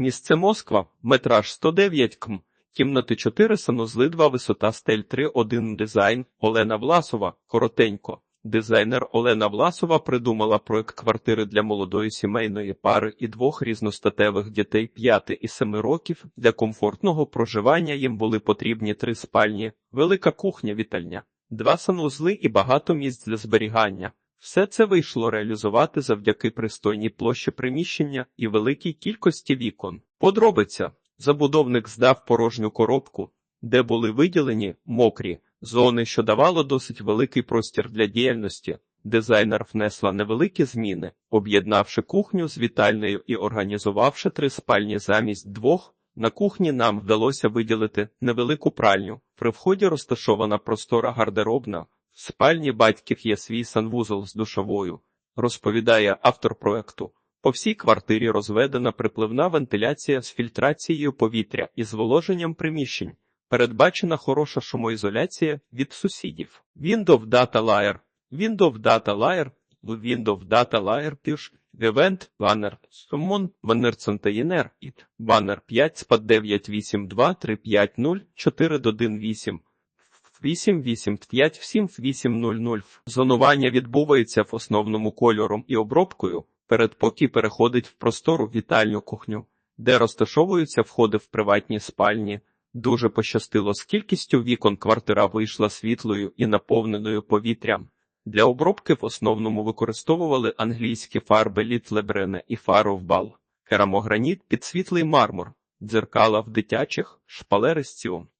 Місце Москва, метраж 109 км, кімнати 4, санузли 2, висота стель 3, 1 дизайн, Олена Власова, коротенько. Дизайнер Олена Власова придумала проект квартири для молодої сімейної пари і двох різностатевих дітей 5 і 7 років. Для комфортного проживання їм були потрібні три спальні, велика кухня вітальня, два санузли і багато місць для зберігання. Все це вийшло реалізувати завдяки пристойній площі приміщення і великій кількості вікон. Подробиця. Забудовник здав порожню коробку, де були виділені мокрі зони, що давало досить великий простір для діяльності. Дизайнер внесла невеликі зміни, об'єднавши кухню з вітальною і організувавши три спальні замість двох. На кухні нам вдалося виділити невелику пральню. При вході розташована простора гардеробна. Спальні батьків є свій санвузол з душовою, розповідає автор проекту. По всій квартирі розведена припливна вентиляція з фільтрацією повітря і зволоженням приміщень. Передбачена хороша шумоізоляція від сусідів. Windows Data Layer. Windows Data Layer. Windows Data Layer Push. Event. Banner. Summon. Banner Container. It. Banner 5 спад 982 350 418. 8857800. Зонування відбувається в основному кольором і обробкою. Передпокій переходить в простору вітальню кухню, де розташовуються входи в приватні спальні. Дуже пощастило з кількістю вікон квартира вийшла світлою і наповненою повітрям. Для обробки в основному використовували англійські фарби літлебрене і фаровбал, керамограніт під світлий мармур, дзеркала в дитячих, шпалери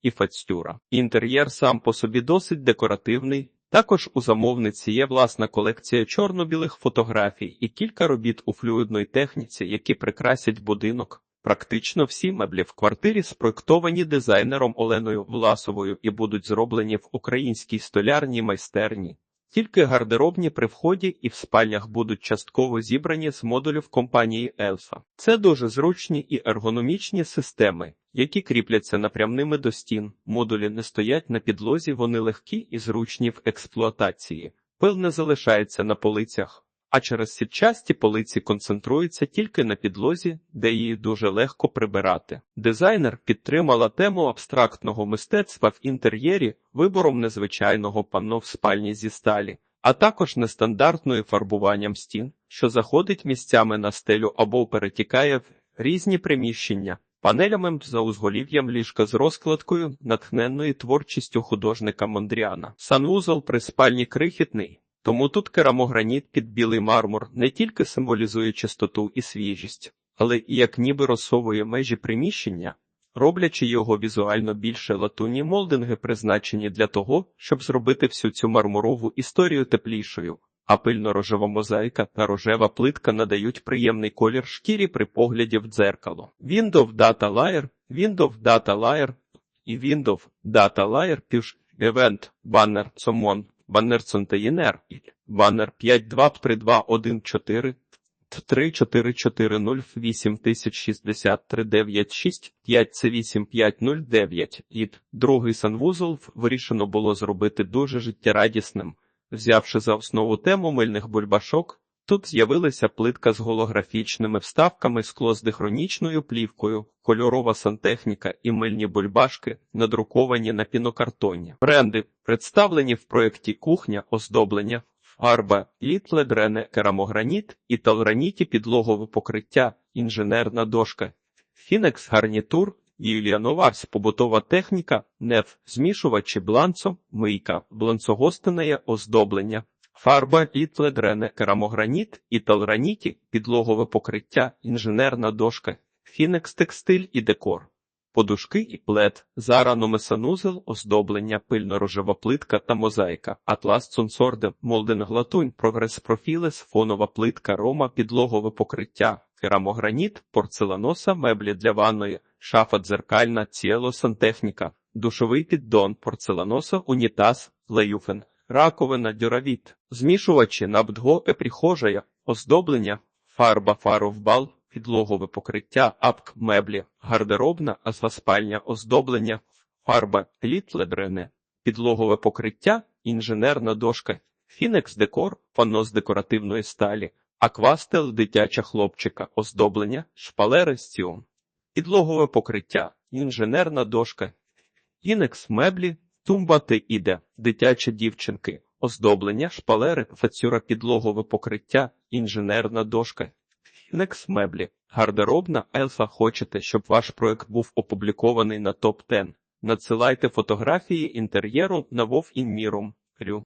і фацтюра. Інтер'єр сам по собі досить декоративний. Також у замовниці є власна колекція чорно-білих фотографій і кілька робіт у флюїдної техніці, які прикрасять будинок. Практично всі меблі в квартирі спроектовані дизайнером Оленою Власовою і будуть зроблені в українській столярній майстерні. Тільки гардеробні при вході і в спальнях будуть частково зібрані з модулів компанії Елфа. Це дуже зручні і ергономічні системи, які кріпляться напрямними до стін. Модулі не стоять на підлозі, вони легкі і зручні в експлуатації. Пил не залишається на полицях а через сітчасті полиці концентрується тільки на підлозі, де її дуже легко прибирати. Дизайнер підтримала тему абстрактного мистецтва в інтер'єрі вибором незвичайного панно в спальні зі сталі, а також нестандартною фарбуванням стін, що заходить місцями на стелю або перетікає в різні приміщення. Панелями за узголів'ям ліжка з розкладкою, натхненною творчістю художника Мондріана. Санвузол при спальні крихітний, тому тут керамограніт під білий мармур не тільки символізує чистоту і свіжість, але і як ніби розсовує межі приміщення, роблячи його візуально більше латунні молдинги призначені для того, щоб зробити всю цю мармурову історію теплішою, а пильно-рожева мозаїка та рожева плитка надають приємний колір шкірі при погляді в дзеркало. Windows Data Layer, Windows Data Layer і Windows Data Layer Push Event Banner Summon Баннер Центеїнер, баннер 523214 34440806396 5C8509 і другий санвузол вирішено було зробити дуже життєрадісним, взявши за основу тему мильних бульбашок. Тут з'явилася плитка з голографічними вставками, скло з дихронічною плівкою, кольорова сантехніка і мильні бульбашки, надруковані на пінокартоні. Бренди представлені в проєкті кухня, оздоблення, фарба, літледрене, керамограніт, італграніті підлогове покриття, інженерна дошка, фінекс гарнітур, Юліановарс, побутова техніка, неф, змішувачі бланцо, мийка, бланцогостине оздоблення. Фарба, літледрене, керамограніт, італграніті, підлогове покриття, інженерна дошка, фінекс текстиль і декор, подушки і плед, зараномесанузел, оздоблення, пильно-рожева плитка та мозаїка, атлас цунсорде, молден-глатунь, прогрес профілес, фонова плитка, рома, підлогове покриття, керамограніт, порцеланоса, меблі для ванної, шафа дзеркальна, ціело, сантехніка, душовий піддон, порцеланоса, унітаз, леюфен раковина, дюравіт, змішувачі, набдго, епріхожая, оздоблення, фарба, фаровбал, підлогове покриття, апк, меблі, гардеробна, азваспальня, оздоблення, фарба, літледрене, підлогове покриття, інженерна дошка, фінекс декор, панно з декоративної сталі, аквастел дитяча хлопчика, оздоблення, шпалери стіон. підлогове покриття, інженерна дошка, інекс меблі, тумба та іде, дитячі дівчинки, оздоблення, шпалери, фацюра підлогове покриття, інженерна дошка, фінекс меблі, гардеробна Елфа. Хочете, щоб ваш проект був опублікований на топ 10 Надсилайте фотографії інтер'єру на Вов Інмірум.